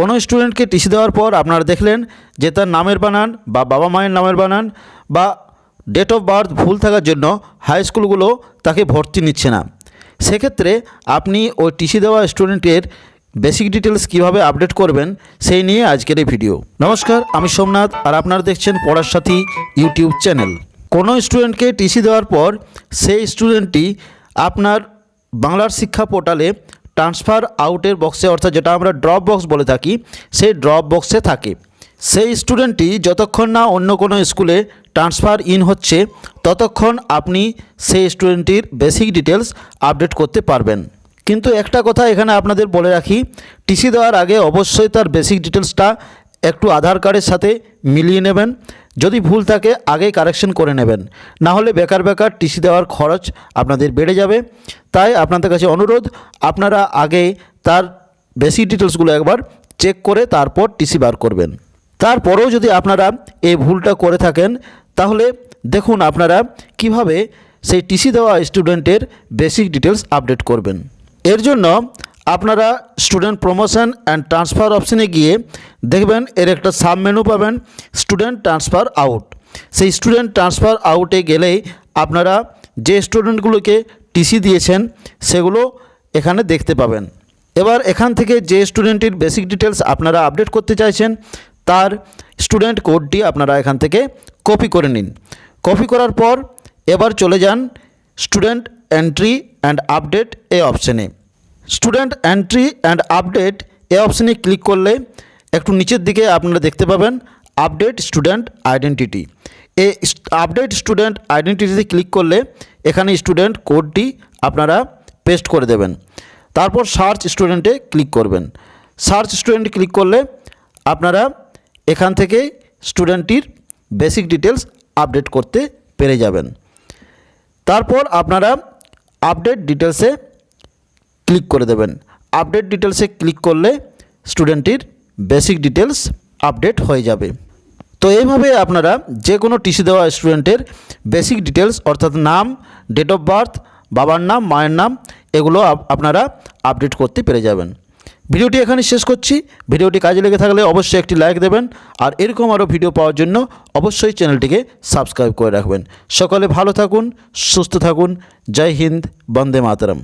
কোনো স্টুডেন্টকে টিসি দেওয়ার পর আপনারা দেখলেন যে তার নামের বানান বা বাবা মায়ের নামের বানান বা ডেট অফ বার্থ ভুল থাকার জন্য হাই স্কুলগুলো তাকে ভর্তি নিচ্ছে না। সেক্ষেত্রে আপনি ওই টিসি দেওয়া স্টুডেন্টের বেসিক ডিটেলস কীভাবে আপডেট করবেন সেই নিয়ে আজকের এই ভিডিও নমস্কার, আমি সোমনাথ আর আপনারা দেখছেন পড়ার সাথী ইউটিউব চ্যানেল। কোনো স্টুডেন্টকে টিসি দেওয়ার পর সেই স্টুডেন্টটি আপনার বাংলার শিক্ষা পোর্টালে ট্রান্সফার আউটের বক্সে অর্থাৎ যেটা আমরা ড্রপ বক্স বলে থাকি, সেই ড্রপ বক্সে থাকে। সেই স্টুডেন্টটি যতক্ষণ না অন্য কোনো স্কুলে ট্রান্সফার ইন হচ্ছে, ততক্ষণ আপনি সেই স্টুডেন্টটির বেসিক ডিটেলস আপডেট করতে পারবেন। কিন্তু একটা কথা এখানে আপনাদের বলে রাখি টিসি দেওয়ার আগে অবশ্যই তার বেসিক ডিটেলসটা একটু আধার কার্ডের সাথে মিলিয়ে নেবেন। যদি ভুল থাকে, আগেই কারেকশন করে নেবেন। না হলে বেকার বেকার টিসি দেওয়ার খরচ আপনাদের বেড়ে যাবে। তাই আপনাদের কাছে অনুরোধ, আপনারা আগে তার বেসিক ডিটেলসগুলো একবার চেক করে তারপর টিসি বার করবেন। তারপরেও যদি আপনারা এই ভুলটা করে থাকেন, তাহলে দেখুন আপনারা কীভাবে সেই টিসি দেওয়া স্টুডেন্টের বেসিক ডিটেলস আপডেট করবেন। এর জন্য আপনারা স্টুডেন্ট প্রমোশন অ্যান্ড ট্রান্সফার অপশানে গিয়ে দেখবেন এর একটা সাব মেনু পাবেন স্টুডেন্ট ট্রান্সফার আউট সেই স্টুডেন্ট ট্রান্সফার আউটে গেলেই আপনারা যে স্টুডেন্টগুলোকে টিসি দিয়েছেন, সেগুলো এখানে দেখতে পাবেন। এবার এখান থেকে যে স্টুডেন্টের বেসিক ডিটেলস আপনারা আপডেট করতে চাইছেন, তার স্টুডেন্ট কোডটি আপনারা এখান থেকে কপি করে নিন। কপি করার পর এবার চলে যান স্টুডেন্ট এন্ট্রি অ্যান্ড আপডেট এ অপশানে স্টুডেন্ট এন্ট্রি অ্যান্ড আপডেট, এ অপশানে ক্লিক করলে একটু নিচের দিকে আপনারা দেখতে পাবেন আপডেট স্টুডেন্ট আইডেন্টিটি। এ আপডেট স্টুডেন্ট আইডেন্টিটিতে ক্লিক করলে এখানে স্টুডেন্ট কোডটি আপনারা পেস্ট করে দেবেন। তারপর সার্চ স্টুডেন্টে ক্লিক করবেন। সার্চ স্টুডেন্ট ক্লিক করলে আপনারা এখান থেকে স্টুডেন্টটির বেসিক ডিটেলস আপডেট করতে পেরে যাবেন। তারপর আপনারা আপডেট ডিটেলসে ক্লিক করে দেবেন। আপডেট ডিটেলসে ক্লিক করলে স্টুডেন্টটির বেসিক ডিটেলস আপডেট হয়ে যাবে। তো এইভাবে আপনারা যে কোনো টিসি দেওয়া স্টুডেন্টের বেসিক ডিটেলস অর্থাৎ নাম ডেট অফ বার্থ বাবার নাম, মায়ের নাম, এগুলো আপ- আপনারা আপডেট করতে পেরে যাবেন। ভিডিওটি এখানে শেষ করছি। ভিডিওটি কাজে লেগে থাকলে অবশ্যই একটি লাইক দেবেন। আর এরকম আরও ভিডিও পাওয়ার জন্য অবশ্যই চ্যানেলটিকে সাবস্ক্রাইব করে রাখবেন। সকলে ভালো থাকুন, সুস্থ থাকুন। জয় হিন্দ, বন্দে মাতরম।